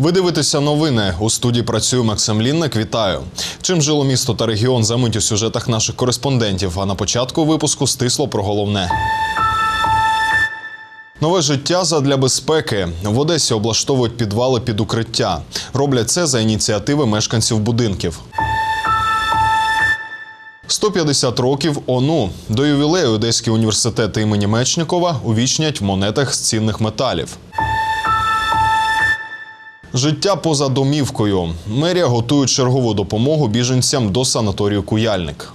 Ви дивитеся новини. У студії працює Максим Лінник. Вітаю. Чим жило місто та регіон за мить у сюжетах наших кореспондентів. А на початку випуску стисло про головне. Нове життя задля безпеки в Одесі облаштовують підвали під укриття. Роблять це за ініціативи мешканців будинків. 150 років ОНУ. До ювілею Одеський університет імені Мечникова увічнять в монетах з цінних металів. Життя поза домівкою. Мерія готує чергову допомогу біженцям до санаторію Куяльник.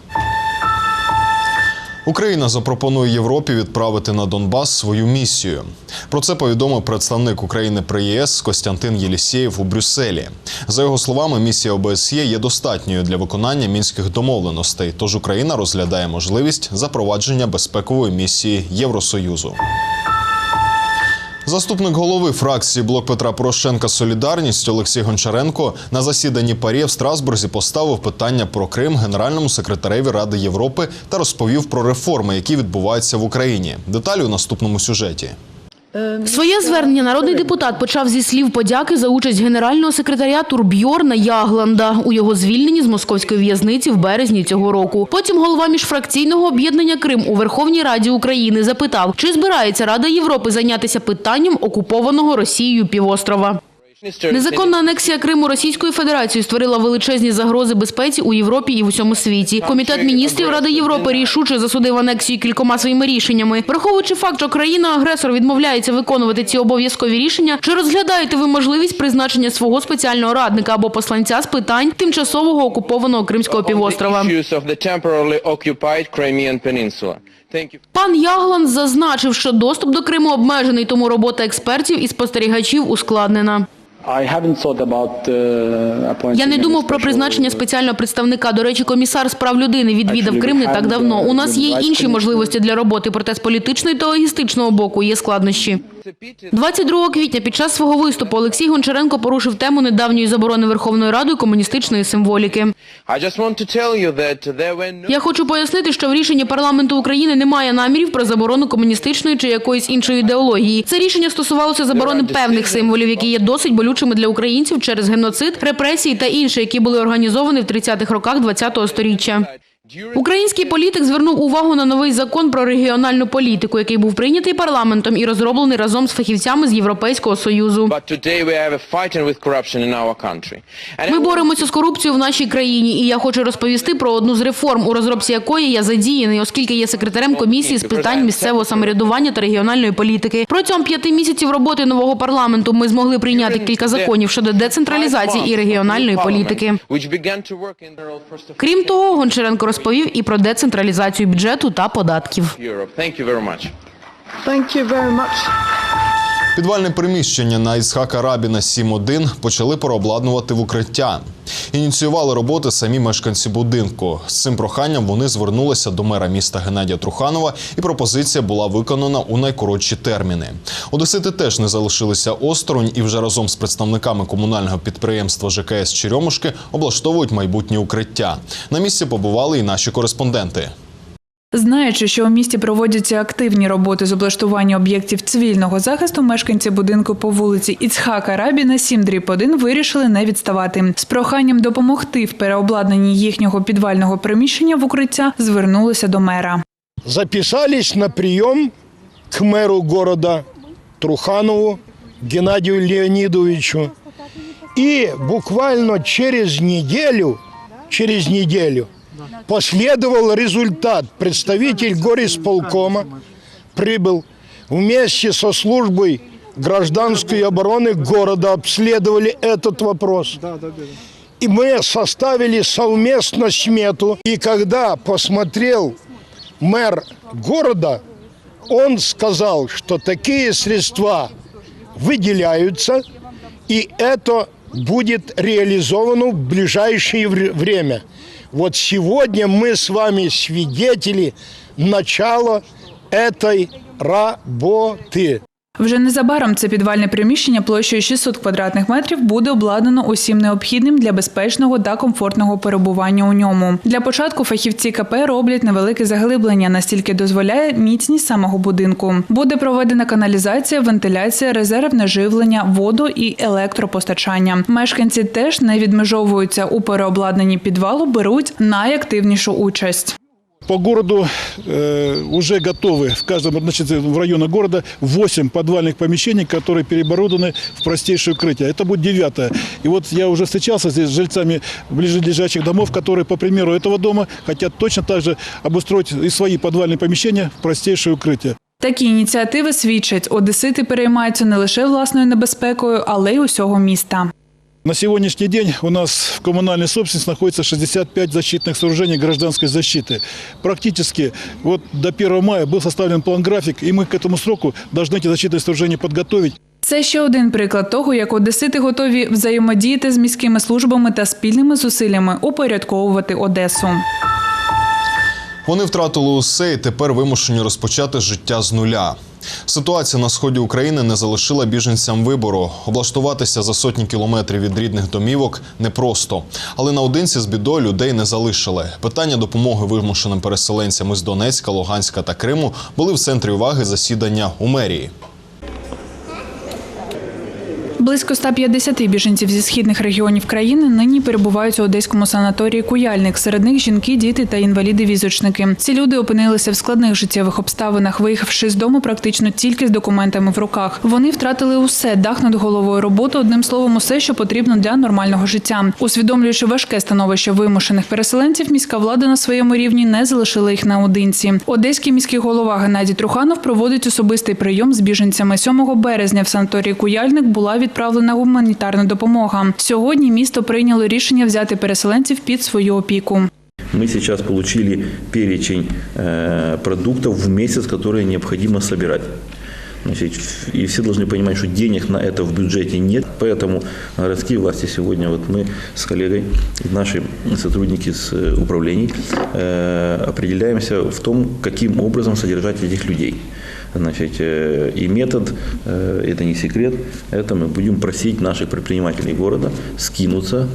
Україна запропонує Європі відправити на Донбас свою місію. Про це повідомив представник України при ЄС Костянтин Єлісєєв у Брюсселі. За його словами, місія ОБСЄ є достатньою для виконання мінських домовленостей. Тож Україна розглядає можливість запровадження безпекової місії Євросоюзу. Заступник голови фракції Блок Петра Порошенка Солідарність Олексій Гончаренко на засіданні ПАРЄ в Страсбурзі поставив питання про Крим генеральному секретареві Ради Європи та розповів про реформи, які відбуваються в Україні. Деталі у наступному сюжеті. Своє звернення народний депутат почав зі слів подяки за участь генерального секретаря Турбьорна Ягланда у його звільненні з московської в'язниці в березні цього року. Потім голова міжфракційного об'єднання Крим у Верховній Раді України запитав, чи збирається Рада Європи зайнятися питанням окупованого Росією півострова. Незаконна анексія Криму Російською Федерацією створила величезні загрози безпеці у Європі і в усьому світі. Комітет міністрів Ради Європи рішуче засудив анексію кількома своїми рішеннями. Враховуючи факт, що країна-агресор відмовляється виконувати ці обов'язкові рішення, чи розглядаєте ви можливість призначення свого спеціального радника або посланця з питань тимчасового окупованого Кримського півострова? Пан Ягланд зазначив, що доступ до Криму обмежений, тому робота експертів і спостерігачів ускладнена. Uh, Я не думав про призначення спеціального представника. До речі, комісар з прав людини відвідав Крим не так давно. У нас є інші можливості для роботи, проте з політичної та логістичного боку є складнощі. 22 квітня під час свого виступу Олексій Гончаренко порушив тему недавньої заборони Верховною Радою комуністичної символіки. Я хочу пояснити, що в рішенні парламенту України немає намірів про заборону комуністичної чи якоїсь іншої ідеології. Це рішення стосувалося заборони певних символів, які є досить болючими для українців через геноцид, репресії та інше, які були організовані в 30-х роках 20-го сторіччя. Український політик звернув увагу на новий закон про регіональну політику, який був прийнятий парламентом і розроблений разом з фахівцями з Європейського союзу. Ми боремося з корупцією в нашій країні, і я хочу розповісти про одну з реформ, у розробці якої я задіяний, оскільки є секретарем комісії з питань місцевого самоврядування та регіональної політики. Протягом п'яти місяців роботи нового парламенту ми змогли прийняти кілька законів щодо децентралізації і регіональної політики. Крім того, Гончаренко розповів і про децентралізацію бюджету та податків. Thank you very much. Підвальне приміщення на Ісхака Рабіна 7.1 почали переобладнувати в укриття. Ініціювали роботи самі мешканці будинку. З цим проханням вони звернулися до мера міста Геннадія Труханова, і пропозиція була виконана у найкоротші терміни. Одесити теж не залишилися осторонь і вже разом з представниками комунального підприємства ЖКС Черемушки облаштовують майбутнє укриття. На місці побували і наші кореспонденти. Знаючи, що у місті проводяться активні роботи з облаштування об'єктів цивільного захисту, мешканці будинку по вулиці Іцхака Рабіна 7 1 вирішили не відставати. З проханням допомогти в переобладнанні їхнього підвального приміщення в укриття звернулися до мера. записались на прием к мэру города Труханову Геннадию Леонидовичу. И буквально через неделю, через неделю последовал результат. Представитель горисполкома прибыл вместе со службой гражданской обороны города, обследовали этот вопрос. И мы составили совместно смету. И когда посмотрел мэр города, он сказал, что такие средства выделяются, и это будет реализовано в ближайшее вре- время. Вот сегодня мы с вами свидетели начала этой работы. Вже незабаром це підвальне приміщення площею 600 квадратних метрів буде обладнано усім необхідним для безпечного та комфортного перебування у ньому. Для початку фахівці КП роблять невелике заглиблення, настільки дозволяє міцність самого будинку. Буде проведена каналізація, вентиляція, резервне живлення, воду і електропостачання. Мешканці теж не відмежовуються у переобладнанні підвалу, беруть найактивнішу участь. По городу э, уже готовы в каждом значит, в районе города 8 подвальных помещений, которые переоборудованы в простейшее укрытие. Это будет девятое. И вот я уже встречался здесь с жильцами ближайших домов, которые, по примеру этого дома, хотят точно так же обустроить и свои подвальные помещения в простейшее укрытие. Такі ініціативи свідчать, одесити переймаються не лише власною небезпекою, але й усього міста. На сегодняшний день у нас в коммунальной собственности находится 65 защитных сооружений гражданской защиты. Практически вот до 1 мая был составлен план-график, и мы к этому сроку должны эти защитные сооружения подготовить. Це ще один приклад того, як одесити готові взаємодіяти з міськими службами та спільними зусиллями упорядковувати Одесу. Вони втратили усе і тепер вимушені розпочати життя з нуля. Ситуація на сході України не залишила біженцям вибору. Облаштуватися за сотні кілометрів від рідних домівок непросто. Але наодинці з бідою людей не залишили. Питання допомоги вимушеним переселенцям із Донецька, Луганська та Криму були в центрі уваги засідання у мерії. Близько 150 біженців зі східних регіонів країни нині перебувають у одеському санаторії Куяльник. Серед них жінки, діти та інваліди-візочники. Ці люди опинилися в складних життєвих обставинах, виїхавши з дому практично тільки з документами в руках. Вони втратили усе дах над головою, роботу, одним словом, усе, що потрібно для нормального життя. Усвідомлюючи важке становище вимушених переселенців, міська влада на своєму рівні не залишила їх наодинці. Одеський міський голова Геннадій Труханов проводить особистий прийом з біженцями. 7 березня в санаторії Куяльник була відправлена гуманітарна допомога. Сьогодні місто прийняло рішення взяти переселенців під свою опіку. Мы сейчас получили перечень э, продуктов в месяц, которые необходимо собирать. Значит, и все должны понимать, что денег на это в бюджете нет. Поэтому городские власти сегодня, вот мы с коллегой, наши сотрудники с э, управлений, э, определяемся в том, каким образом содержать этих людей. Значит, э, и метод, э, это не секрет, это мы будем просить наших предпринимателей города скинуться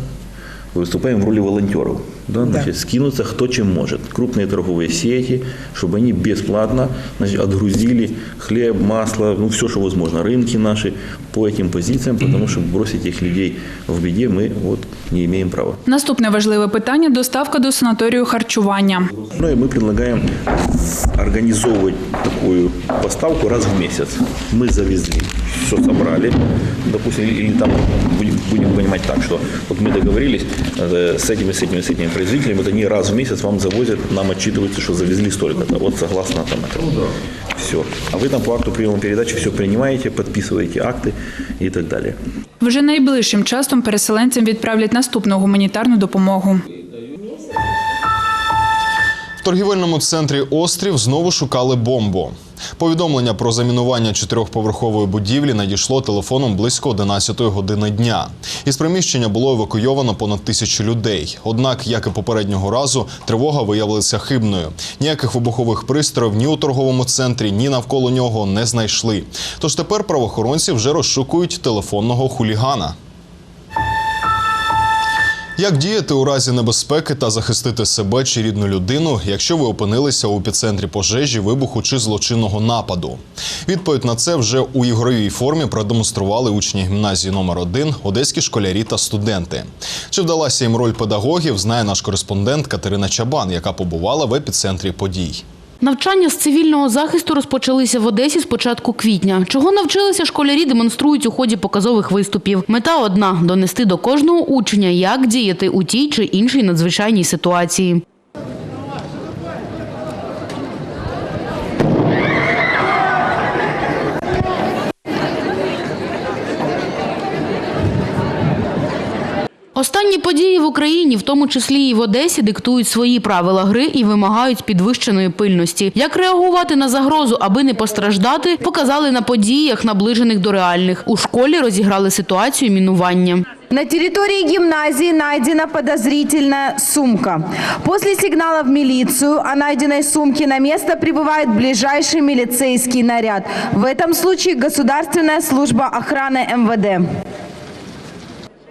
выступаем в роли волонтеров. Да, значит, скинуться кто чем может. Крупные торговые сети, чтобы они бесплатно значит, отгрузили хлеб, масло, ну все, что возможно, рынки наши по этим позициям, потому что бросить этих людей в беде мы вот не имеем права. Наступне важливе питання доставка до санаторію харчування. Ну и мы предлагаем организовывать такую поставку раз в месяц. Мы завезли, все собрали, допустим, или, или там будем, будем понимать так, что вот мы договорились э, с этими, с этими, с этими производителями, вот они раз в месяц вам завозят, нам отчитываются, что завезли столько-то, вот согласно там этому. Все. А вы там по акту приема передачи все принимаете, подписываете акты и так далее. Вже найближчим часом переселенцям відправлять наступну гуманітарну допомогу. В торгівельному центрі Острів знову шукали бомбу. Повідомлення про замінування чотирьохповерхової будівлі надійшло телефоном близько 11 години дня. Із приміщення було евакуйовано понад тисячу людей. Однак, як і попереднього разу, тривога виявилася хибною. Ніяких вибухових пристроїв ні у торговому центрі, ні навколо нього не знайшли. Тож тепер правоохоронці вже розшукують телефонного хулігана. Як діяти у разі небезпеки та захистити себе чи рідну людину, якщо ви опинилися у епіцентрі пожежі, вибуху чи злочинного нападу? Відповідь на це вже у ігровій формі продемонстрували учні гімназії номер 1 одеські школярі та студенти. Чи вдалася їм роль педагогів, знає наш кореспондент Катерина Чабан, яка побувала в епіцентрі подій. Навчання з цивільного захисту розпочалися в Одесі з початку квітня. Чого навчилися школярі, демонструють у ході показових виступів. Мета одна донести до кожного учня, як діяти у тій чи іншій надзвичайній ситуації. Останні події в Україні, в тому числі і в Одесі, диктують свої правила гри і вимагають підвищеної пильності. Як реагувати на загрозу, аби не постраждати, показали на подіях, наближених до реальних. У школі розіграли ситуацію мінування. На территории гимназии найдена подозрительная сумка. После сигнала в милицию о найденной сумке на место прибывает ближайший милицейский наряд. В этом случае Государственная служба охраны МВД.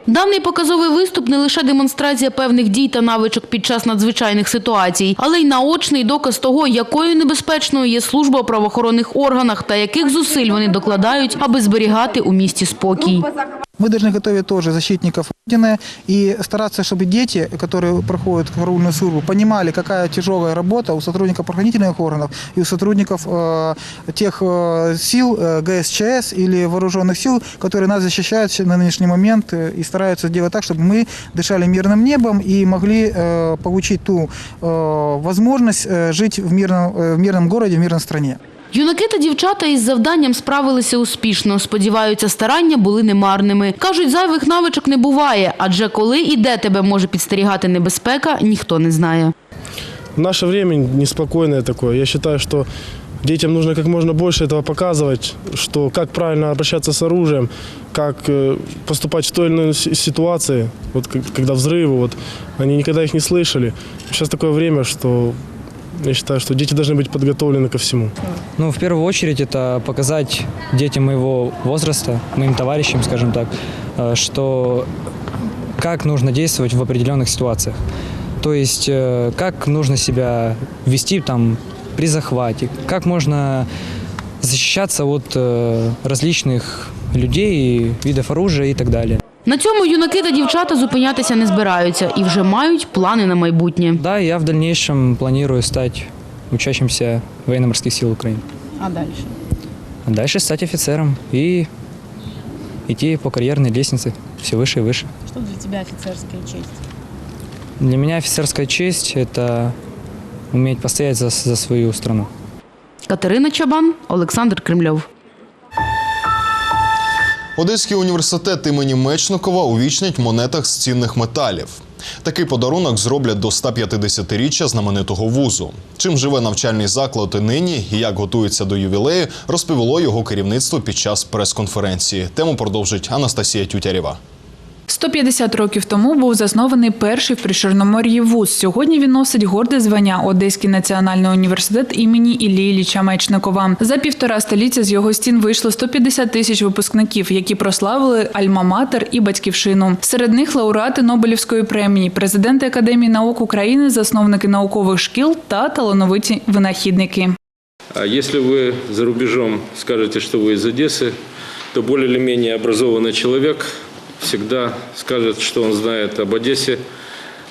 Даний показовий виступ не лише демонстрація певних дій та навичок під час надзвичайних ситуацій, але й наочний доказ того, якою небезпечною є служба у правоохоронних органах та яких зусиль вони докладають, аби зберігати у місті спокій. Мы должны готовить тоже защитников Родины и стараться, чтобы дети, которые проходят караульную службу, понимали, какая тяжелая работа у сотрудников правоохранительных органов и у сотрудников э, тех э, сил э, ГСЧС или вооруженных сил, которые нас защищают на нынешний момент э, и стараются сделать так, чтобы мы дышали мирным небом и могли э, получить ту э, возможность э, жить в мирном, э, в мирном городе, в мирной стране. Юнаки та дівчата із завданням справилися успішно. Сподіваються, старання були немарними. Кажуть, зайвих навичок не буває, адже коли і де тебе може підстерігати небезпека, ніхто не знає. Наше время неспокойное такое. Я считаю, что детям нужно как можно больше этого показывать, что как правильно обращаться с оружием, как э, поступать в той или иной си- ситуации, вот к- когда взрывы, вот они никогда их не слышали. Сейчас такое время, что Я считаю, что дети должны быть подготовлены ко всему. Ну, в первую очередь, это показать детям моего возраста, моим товарищам, скажем так, э, что как нужно действовать в определенных ситуациях. То есть, э, как нужно себя вести там при захвате, как можно защищаться от э, различных людей, видов оружия и так далее. На цьому юнаки та дівчата зупинятися не збираються і вже мають плани на майбутнє. Да, я в дальнейшем планирую стать учащимся военно-морских сил Украины. А дальше? А дальше стать офицером и идти по карьерной лестнице все выше и выше. Что для тебя офицерская честь? Для меня офицерская честь – это уметь постоять за, за свою страну. Катерина Чабан, Олександр Кремльов. Одеський університет імені Мечникова увічнить монетах з цінних металів. Такий подарунок зроблять до 150-річчя знаменитого вузу. Чим живе навчальний заклад і нині і як готується до ювілею, розповіло його керівництво під час прес-конференції. Тему продовжить Анастасія Тютярєва. 150 років тому був заснований перший в Причорномор'ї вуз. Сьогодні він носить горде звання Одеський національний університет імені Іллі Ілліча Мечникова. За півтора століття з його стін вийшло 150 тисяч випускників, які прославили альма-матер і батьківщину. Серед них лауреати Нобелівської премії, президенти Академії наук України, засновники наукових шкіл та талановиті винахідники. А если вы за рубежом скажете, что вы из Одессы, то более или менее образованный человек всегда скажет, что он знает об Одессе.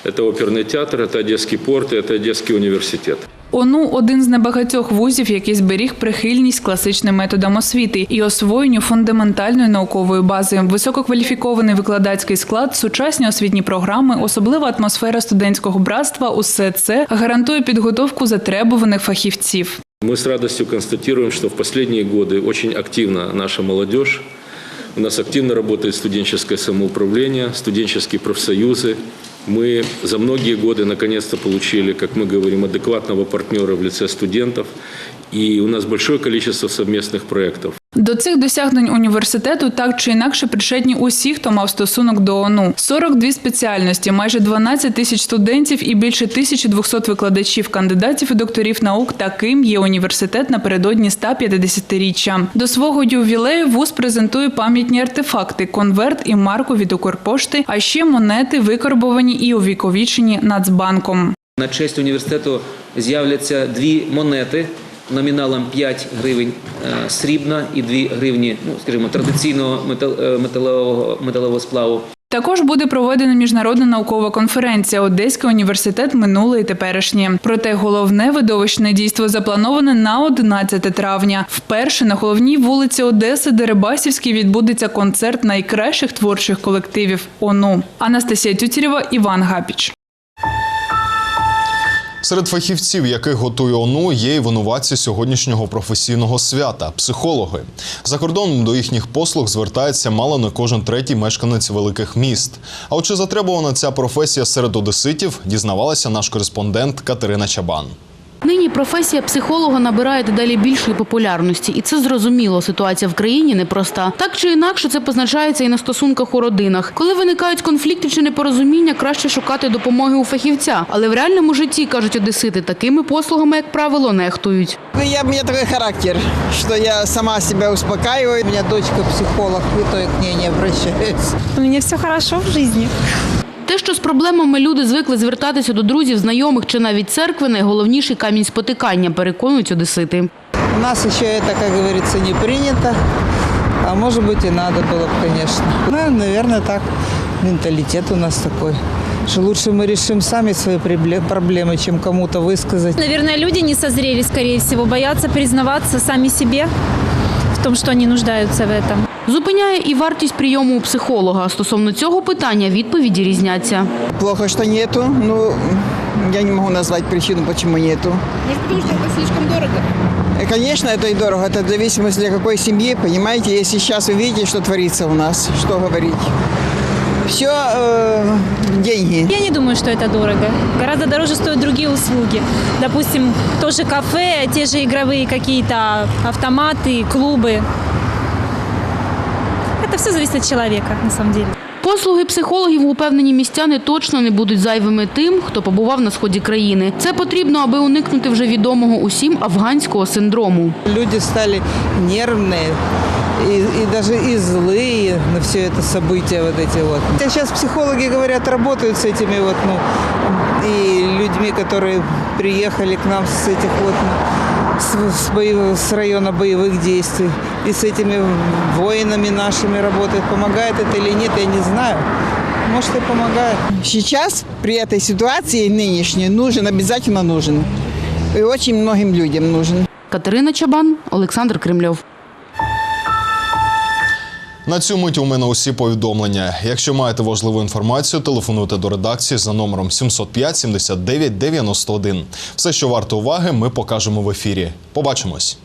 Это оперный театр, это Одесский порт, и это Одесский университет. ОНУ один з небагатьох вузів, який зберіг прихильність класичним методам освіти і освоєнню фундаментальної наукової бази, висококваліфікований викладацький склад, сучасні освітні програми, особлива атмосфера студентського братства. Усе це гарантує підготовку затребуваних фахівців. Мы с радостью констатируем, что в последние годы очень активно наша молодежь, у нас активно работает студенческое самоуправление, студенческие профсоюзы. Мы за многие годы наконец-то получили, как мы говорим, адекватного партнера в лице студентов. И у нас большое количество совместных проектов. До цих досягнень університету так чи інакше причетні усі, хто мав стосунок до ОНУ. 42 спеціальності, майже 12 тисяч студентів і більше 1200 викладачів, кандидатів і докторів наук. Таким є університет напередодні 150-річчя. До свого ювілею вуз презентує пам'ятні артефакти, конверт і марку від Укрпошти, а ще монети викарбовані і увіковічені Нацбанком. На честь університету з'являться дві монети номіналом 5 гривень е, срібна і 2 гривні, ну скажімо, традиційного е, металевого металевого сплаву. Також буде проведена міжнародна наукова конференція Одеський університет минуле і теперішнє. Проте головне видовищне дійство заплановане на 11 травня. Вперше на головній вулиці Одеси Дерибасівській відбудеться концерт найкращих творчих колективів ОНУ. Анастасія Тютєрєва, Іван Гапіч. Серед фахівців, яких готує ОНУ, є й винуватці сьогоднішнього професійного свята психологи. За кордоном до їхніх послуг звертається мало не кожен третій мешканець великих міст. А от чи затребувана ця професія серед одеситів, дізнавалася наш кореспондент Катерина Чабан. Нині професія психолога набирає дедалі більшої популярності, і це зрозуміло. Ситуація в країні непроста. Так чи інакше, це позначається і на стосунках у родинах. Коли виникають конфлікти чи непорозуміння, краще шукати допомоги у фахівця. Але в реальному житті кажуть одесити, такими послугами, як правило, нехтують. Ну, я, у меня такой характер, что я сама себя успокаиваю. У меня дочка психолог, и то я к ней не обращаюсь. У меня все хорошо в жизни. Те, що з проблемами люди звикли звертатися до друзів, знайомих чи навіть церкви, найголовніший камінь спотикання, переконують одесити. У нас еще это, как говорится, не принято. А может быть и надо было бы, конечно. Ну, наверное, так. Менталитет у нас такой. Что лучше мы решим сами свои прибле- проблемы, чем кому-то высказать. Наверное, люди не созрели, скорее всего, боятся признаваться сами себе в том, что они нуждаются в этом. Зупиняє і вартість прийому у психолога. Стосовно цього питання відповіді різняться. Плохо, что нету. Ну, я не могу назвать причину, почему нету. Может, потому что это слишком дорого? Э, Конечно, это и дорого. Это в зависимости для какой семьи, понимаете. Если сейчас вы видите, что творится у нас, что говорить. Все деньги. Я не думаю, что это дорого. Гораздо дороже стоят другие услуги. Допустим, тоже кафе, те же игровые какие-то автоматы, клубы. Это все зависит от человека, на самом деле. Послуги психологів у певнені містяни точно не будуть зайвими тим, хто побував на сході країни. Це потрібно, аби уникнути вже відомого усім афганського синдрому. Люди стали нервные и, и даже и злые на все это события вот эти вот. Сейчас психологи говорят, работают с этими вот, ну, и людьми, которые приехали к нам с этих вот, ну, с, с, боевых- с района боевых действий. И с этими воинами нашими работают. Помогает это или нет, я не знаю. Может и помогает. Сейчас при этой ситуации нынешней нужен, обязательно нужен. И очень многим людям нужен. Катерина Чабан, Олександр Кремльов. На цю мить у мене усі повідомлення. Якщо маєте важливу інформацію, телефонуйте до редакції за номером 705 79 91. Все, що варто уваги, ми покажемо в ефірі. Побачимось.